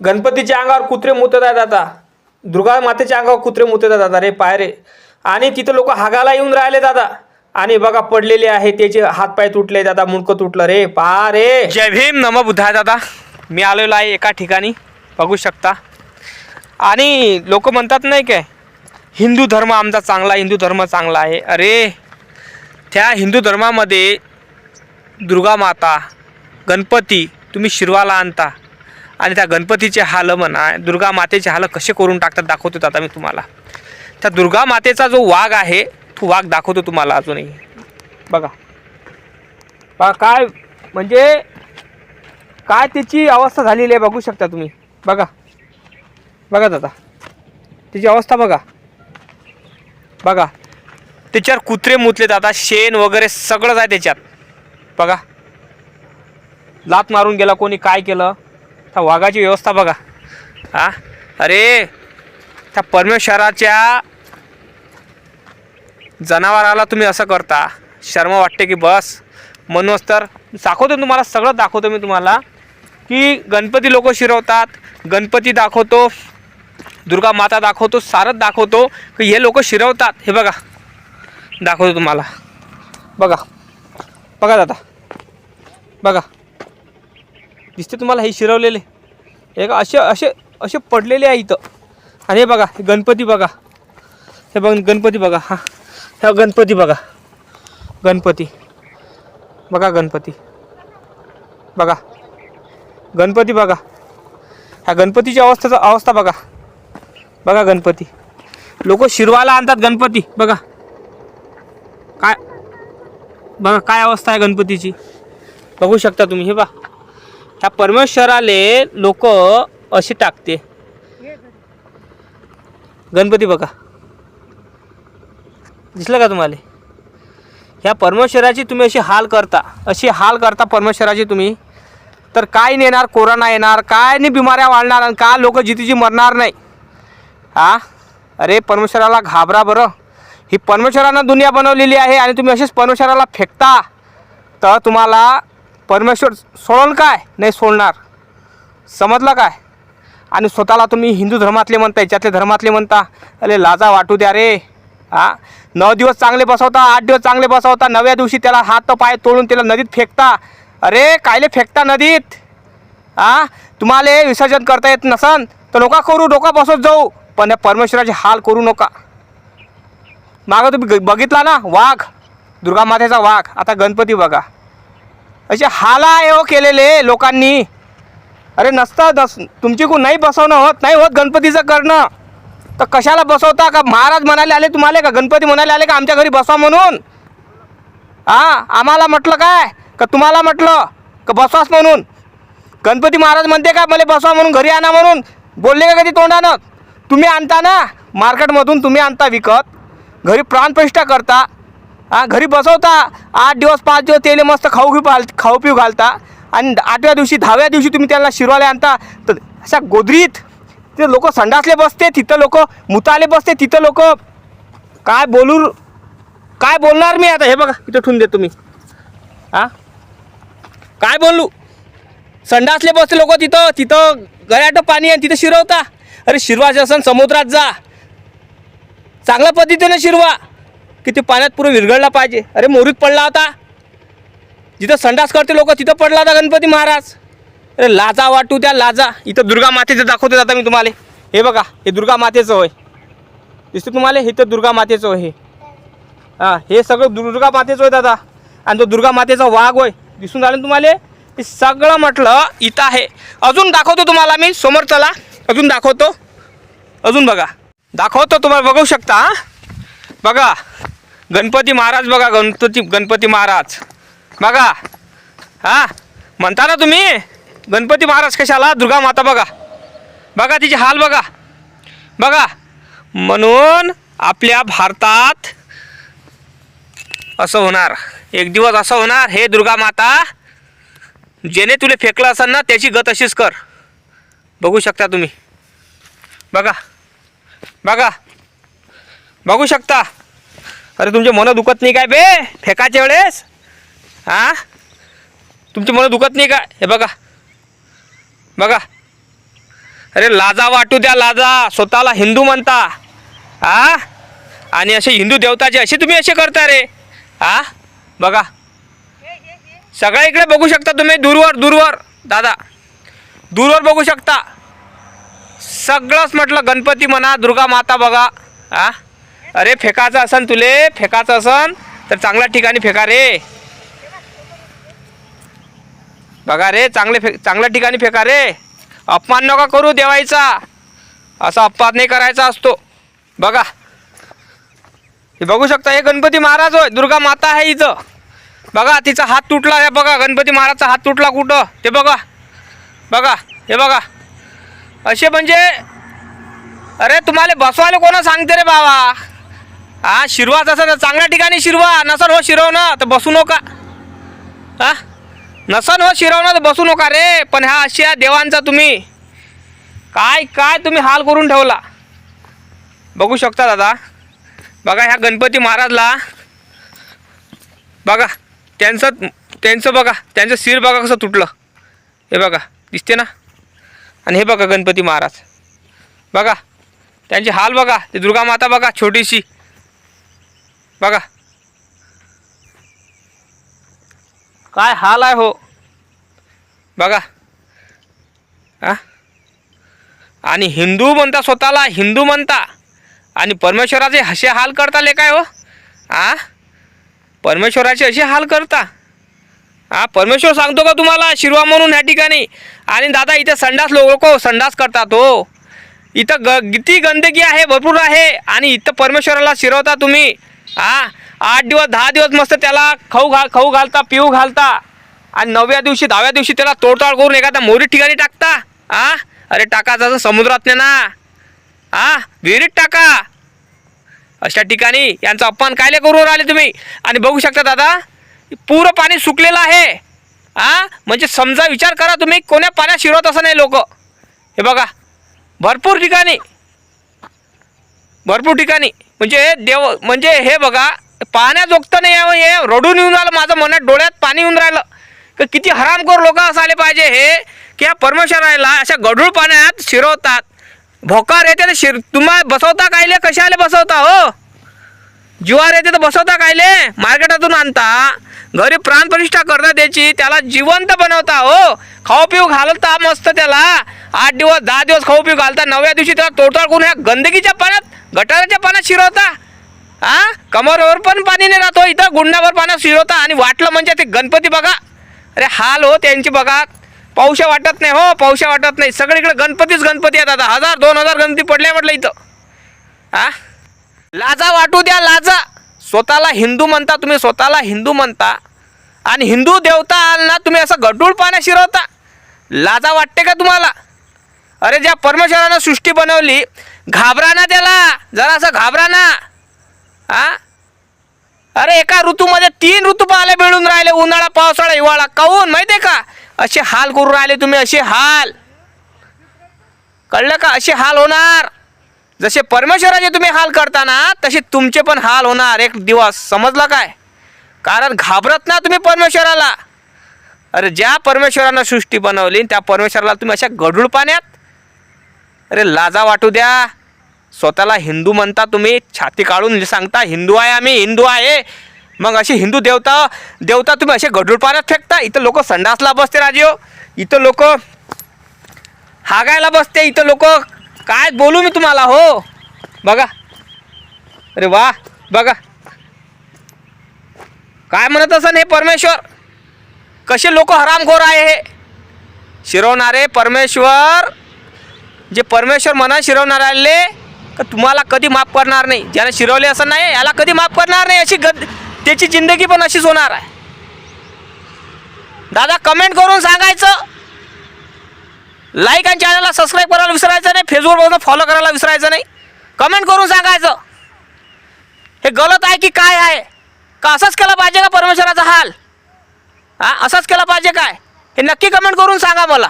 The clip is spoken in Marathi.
गणपतीच्या अंगावर कुत्रे मुतत आहे आता. दुर्गा मातेच्या अंगावर कुत्रे मुतत आहेत आता रे पाय रे. आणि तिथं लोक हागाला येऊन राहिले दादा आणि बघा पडलेले आहे त्याचे हातपाय तुटले दादा मुंडकं तुटलं रे. पा रे. जय भीम नम बुद्धाय दादा. मी आलेलो आहे एका ठिकाणी बघू शकता. आणि लोक म्हणतात नाही काय हिंदू धर्म आमचा चांगला हिंदू धर्म चांगला आहे. अरे त्या हिंदू धर्मामध्ये दुर्गा माता गणपती तुम्ही शिरवाला आणता. आणि त्या गणपतीचे हाल म्हणा दुर्गा मातेचे हाल कसे करून टाकतात दाखवतो आता मी तुम्हाला. त्या दुर्गा मातेचा जो वाघ आहे तो वाघ दाखवतो तुम्हाला अजूनही. बघा. बघा काय म्हणजे काय त्याची अवस्था झालेली आहे बघू शकता तुम्ही. बघा. बघा दादा. त्याची अवस्था बघा. बघा. त्याच्यावर कुत्रे मुतले दादा शेण वगैरे सगळंच आहे त्याच्यात. बघा. लात मारून गेला कोणी काय केलं? त्या वाघाची व्यवस्था बघा. हा? अरे त्या परमेश्वराच्या जनावराला तुम्ही असं करता. शर्म वाटते की बस. म्हणूनच तर दाखवतो तुम्हाला सगळं दाखवतो मी तुम्हाला. की गणपती लोक शिरवतात गणपती दाखवतो दुर्गा माता दाखवतो सारच दाखवतो की हे लोक शिरवतात. हे बघा. दाखवतो तुम्हाला. बघा. बघा दादा. बघा. दिसते तुम्हाला? हे शिरवलेले. हे का असे असे असे पडलेले आहे इथं. आणि हे बघा हे गणपती बघा. हे बघ गणपती बघा. हां. ह्या गणपती बघा. गणपती. बघा गणपती. बघा. गणपती बघा. ह्या गणपतीची अवस्थेचा अवस्था बघा. बघा गणपती. लोक शिरवाला आणतात गणपती. बघा. काय बघा काय अवस्था आहे गणपतीची. बघू शकता तुम्ही. हे बा ह्या परमेश्वराले लोक असे टाकते. गणपती बघा. दिसलं का तुम्हाला? ह्या परमेश्वराची तुम्ही अशी हाल करता. अशी हाल करता परमेश्वराची तुम्ही. तर काय नाही येणार कोरोना येणार काय नाही बिमाऱ्या वाढणार आणि का लोक जितीची मरणार नाही. हा अरे परमेश्वराला घाबरा बरं. ही परमेश्वरानं दुनिया बनवलेली आहे आणि तुम्ही असेच परमेश्वराला फेकता. तर तुम्हाला परमेश्वर सोडल काय? नाही सोडणार. समजलं काय? आणि स्वतःला तुम्ही हिंदू धर्मातले म्हणता याच्यातले धर्मातले म्हणता अरे लाजा वाटू द्या रे. हा? नऊ दिवस चांगले बसवता आठ दिवस चांगले बसवता नव्या दिवशी त्याला हात पाय तोडून त्याला नदीत फेकता. अरे कायले फेकता नदीत? हा? तुम्हाला विसर्जन करता येत नसन तर नका करू डोका बसवत जाऊ. पण या परमेश्वराचे हाल करू नका. मागं तुम्ही बघितला ना? वाघ. दुर्गा मातेचा वाघ. आता गणपती बघा. असे हाला आहे हो केलेले लोकांनी. अरे नसतं दस तुमची कोण नाही बसवणं होत नाही होत गणपतीचं करणं. तर कशाला बसवता का? महाराज म्हणाले आले तुम्हाला का? गणपती म्हणाले आले का आमच्या घरी बसवा म्हणून? हा आम्हाला म्हटलं काय? का तुम्हाला म्हटलं? का बसवास म्हणून? गणपती महाराज म्हणते का मला बसवा म्हणून घरी आणा म्हणून? बोलले का कधी तोंडानं? तुम्ही आणता ना? मार्केटमधून तुम्ही आणता विकत. घरी प्राणप्रतिष्ठा करता. हा घरी बसवता आठ दिवस पाच दिवस तेले मस्त खाऊ घेऊ घाल खाऊ पिऊ घालता. आणि आठव्या दिवशी दहाव्या दिवशी तुम्ही त्यांना शिरवाले आणता. तर अशा गोदरीत ते लोक संडासले बसते तिथं लोक मुताले बसते तिथं लोक काय बोलू काय बोलणार मी आता? हे बघा इथं ठेवून दे तुम्ही हा? काय बोलू? संडासले बसते लोक तिथं तिथं गळ्याट पाणी आहे तिथं शिरवता. अरे शिरवायचं असं समुद्रात जा. चांगल्या पद्धतीनं शिरवा. की ते पाण्यात पुरं विरघळला पाहिजे. अरे मोरीत पडला होता. जिथं संडास करते लोक तिथं पडला होता गणपती महाराज. अरे लाजा वाटू द्या लाजा. इथं दुर्गा मातेचं दाखवते आता मी तुम्हाला. हे बघा हे दुर्गा मातेचं होय दिसतं तुम्हाला? हे तर दुर्गा मातेचं होय हे. हां हे सगळं दुर्गा मातेचं होय दादा. आणि तो दुर्गा मातेचा वाघ होय दिसून झालं तुम्हाला? हे सगळं म्हटलं इथं आहे. अजून दाखवतो तुम्हाला मी समोर चला अजून दाखवतो. अजून बघा. दाखवतो तुम्हाला बघू शकता बघा. गणपती महाराज बघा गणपती गणपती महाराज. बघा. हा? म्हणता ना तुम्ही? गणपती महाराज कशाला? दुर्गा माता बघा. बघा तिचे हाल बघा. बघा. म्हणून आपल्या भारतात असं होणार. एक दिवस असं होणार हे दुर्गा माता जेने तुला फेकलं असेल ना त्याची गत अशीच कर. बघू शकता तुम्ही. बघा. बघा. बघू शकता. अरे तुमचे मन दुखत नाही काय बे? फेकाच्या वेळेस? हा तुमचे मन दुखत नाही काय हे बघा. बघा. अरे लाजा वाटू द्या लाजा. स्वतःला हिंदू म्हणता. आ? आणि असे हिंदू देवताचे असे तुम्ही असे करता रे. आ? बघा. सगळ्या इकडे बघू शकता तुम्ही दूरवर दूरवर. दादा. दूरवर बघू शकता. सगळंच म्हटलं गणपती म्हणा दुर्गा माता बघा. आ? अरे फेकायचं असन तुले फेकायचं असन तर चांगल्या ठिकाणी फेका रे. बघा रे चांगले फे चांगल्या ठिकाणी फेका रे. अपमान नका करू देवायचा असा अपमान नाही करायचा असतो. बघा. हे बघू शकता हे गणपती महाराज होय दुर्गा माता आहे इथं. बघा तिचा हात तुटला हे बघा गणपती महाराजचा हात तुटला कुठं? ते बघा. बघा हे बघा. असे म्हणजे अरे तुम्हाला बसवायला कोणा सांगते रे बाबा? हा शिरवा तसं चांगल्या ठिकाणी शिरवा नसन हो शिरवणं तर बसू नका. हा? नसन हो शिरवणं तर बसू नका रे. पण ह्या अशा देवांचा तुम्ही काय काय तुम्ही हाल करून ठेवला? बघू शकता दादा. बघा ह्या गणपती महाराजला. बघा त्यांचं त्यांचं बघा त्यांचं शिर बघा कसं तुटलं. हे बघा दिसते ना? आणि हे बघा गणपती महाराज. बघा त्यांचे हाल बघा. ते दुर्गा माता बघा छोटीशी. बघा. काय हाल आहे हो? बघा. हा? आणि हिंदू म्हणता स्वतःला हिंदू म्हणता. आणि परमेश्वराचे असे हाल करता ले काय हो? आ? परमेश्वराचे असे हाल करता. हा परमेश्वर सांगतो का तुम्हाला? शिरवा म्हणून ह्या ठिकाणी. आणि दादा इथे संडास लोक संडास करतात हो. इथं ग किती गंदगी आहे भरपूर आहे. आणि इथं परमेश्वराला शिरवता तुम्ही. हा? आठ दिवस दहा दिवस मस्त त्याला खाऊ घाल खाऊ घालता पिऊ घालता. आणि नवव्या दिवशी दहाव्या दिवशी त्याला तोडताड करून एखादा मोरी ठिकाणी टाकता. हा? अरे टाका जसं समुद्रात नाही ना. हा? विहिरीत टाका. अशा ठिकाणी यांचा अपमान कायले करून राहिले तुम्ही? आणि बघू शकता दादा पुरं पाणी सुकलेलं आहे. हा? म्हणजे समजा विचार करा तुम्ही कोण्या पाण्यात शिरवत असं नाही लोक. हे बघा भरपूर ठिकाणी. भरपूर ठिकाणी. म्हणजे देव म्हणजे हे बघा पाण्याजोगतं नाही आहे हे रडून येऊन राहिलं माझं मनात डोळ्यात पाणी येऊन राहिलं. की किती हरामखोर लोक असायला पाहिजे हे की या परमेश्वराला अशा गढूळ पाण्यात शिरवतात. भोकार येते तर शिर तुम्हा बसवता कायले कशाले बसवता हो? जीवार येते तर बसवता कायले मार्केटातून आणता. घरी प्राणप्रतिष्ठा करता त्याची त्याला जिवंत बनवता हो. खाऊ पिऊ घालता मस्त त्याला. आठ दिवस दहा दिवस खाऊ पिऊ घालता. नवव्या दिवशी त्याला तोडताळ करून ह्या गंदगीच्या पाण्यात गटाराच्या पाण्यात शिरवता. हा कमरवर पण पाणी नाही राहतो हो, इथं गुंडावर पाण्यात शिरवता. आणि वाटलं म्हणजे ते गणपती बघा. अरे हाल हो त्यांची बघा. पावशा वाटत नाही हो पावशा वाटत नाही. सगळीकडे गणपतीच गणपती आहेत आता. हजार दोन हजार गणपती पडले म्हटलं इथं. हा लाजा वाटू द्या लाजा. स्वतःला हिंदू म्हणता तुम्ही स्वतःला हिंदू म्हणता. आणि हिंदू देवता आल ना तुम्ही असं गडूळ पाण्यात शिरवता. लाजा वाटते का तुम्हाला? अरे ज्या परमेश्वरानं सृष्टी बनवली घाबरा ना त्याला. जरासं घाबरा ना. हा अरे एका ऋतूमध्ये तीन ऋतू पाहायला मिळून राहिले. उन्हाळा पावसाळा हिवाळा. काऊन? माहिती आहे का? असे हाल करून राहिले तुम्ही असे हाल. कळलं का? असे हाल होणार. जसे परमेश्वराचे तुम्ही हाल करताना तसे तुमचे पण हाल होणार. एक दिवस समजलं काय? कारण घाबरत ना तुम्ही परमेश्वराला. अरे ज्या परमेश्वरानं सृष्टी बनवली त्या परमेश्वराला तुम्ही अशा गढूळ पाण्यात? अरे लाजा वाटू द्या. स्वतःला हिंदू म्हणता तुम्ही छाती काढून सांगता हिंदू आहे आम्ही हिंदू आहे. मग अशी हिंदू देवता देवता तुम्ही असे गढूळ पाण्यात फेकता इथं लोक संडासला बसते राजीव. इथं लोक हागायला बसते इथं लोक काय बोलू मी तुम्हाला हो? बघा. अरे वा बघा. काय म्हणत असन हे परमेश्वर? कसे लोक हरामखोर आहे हे? शिरवणारे परमेश्वर जे परमेश्वर मना शिरवणाऱ्याले का तुम्हाला कधी माफ करणार नाही? ज्याने शिरवले असं नाही याला कधी माफ करणार नाही? अशी गद त्याची जिंदगी पण अशीच होणार आहे. दादा कमेंट करून सांगायचं. लाईक आणि चॅनलला सबस्क्राईब करायला विसरायचं नाही. फेसबुकवर फॉलो करायला विसरायचं नाही. कमेंट करून सांगायचं. हे गलत आहे की काय आहे? का असंच केलं पाहिजे का परमेश्वराचा हाल? हा असंच केलं पाहिजे काय? हे नक्की कमेंट करून सांगा मला.